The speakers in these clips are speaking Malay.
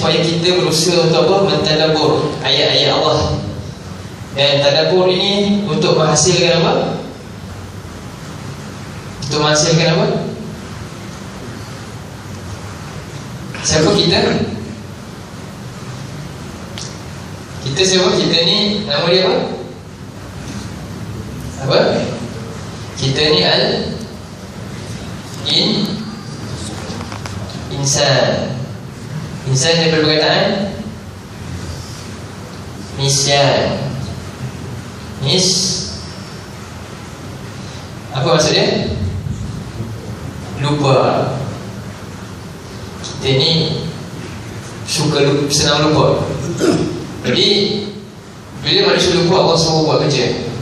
supaya kita berusaha untuk apa? Mentadabur ayat-ayat Allah Dan tadabur ini untuk menghasilkan apa? Untuk menghasilkan apa? Siapa kita? Kita siapa? Kita ni nama dia apa? Apa? Kita ni al in insan Insan daripada perkataan Nisyan Nis Apa maksud dia? Lupa. Kita ni Suka lupa, senang lupa. Jadi Bila manusia lupa Allah suruh buat kerja.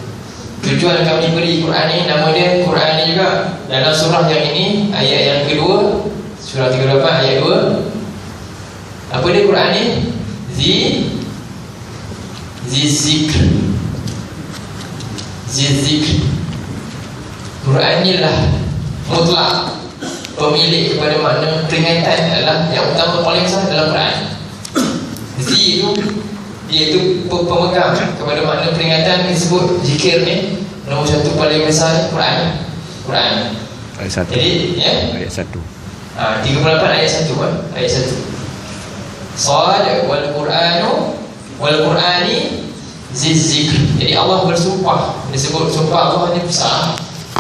Tujuan kami beri Quran ni Nama dia Quran ni juga. Dalam surah yang ini Ayat yang kedua Surah 38 ayat 2 dia Quran ni? Zi? Zi zikr. Zi zikr. Quran ni lah Mutlak Pemilik kepada makna peringatan adalah Yang utama paling besar dalam Quran. Zi itu Dia itu pemegang kepada makna peringatan Disebut zikir ni. Nombor satu paling besar Quran. Quran. Ayat satu. Jadi ya? Ayat satu. Ah, 38 ayat 1 kan? Ayat 1 Sad wal Quranu wal Qurani zikr. Jadi Allah bersumpah. Disebut sumpah Allah ni besar.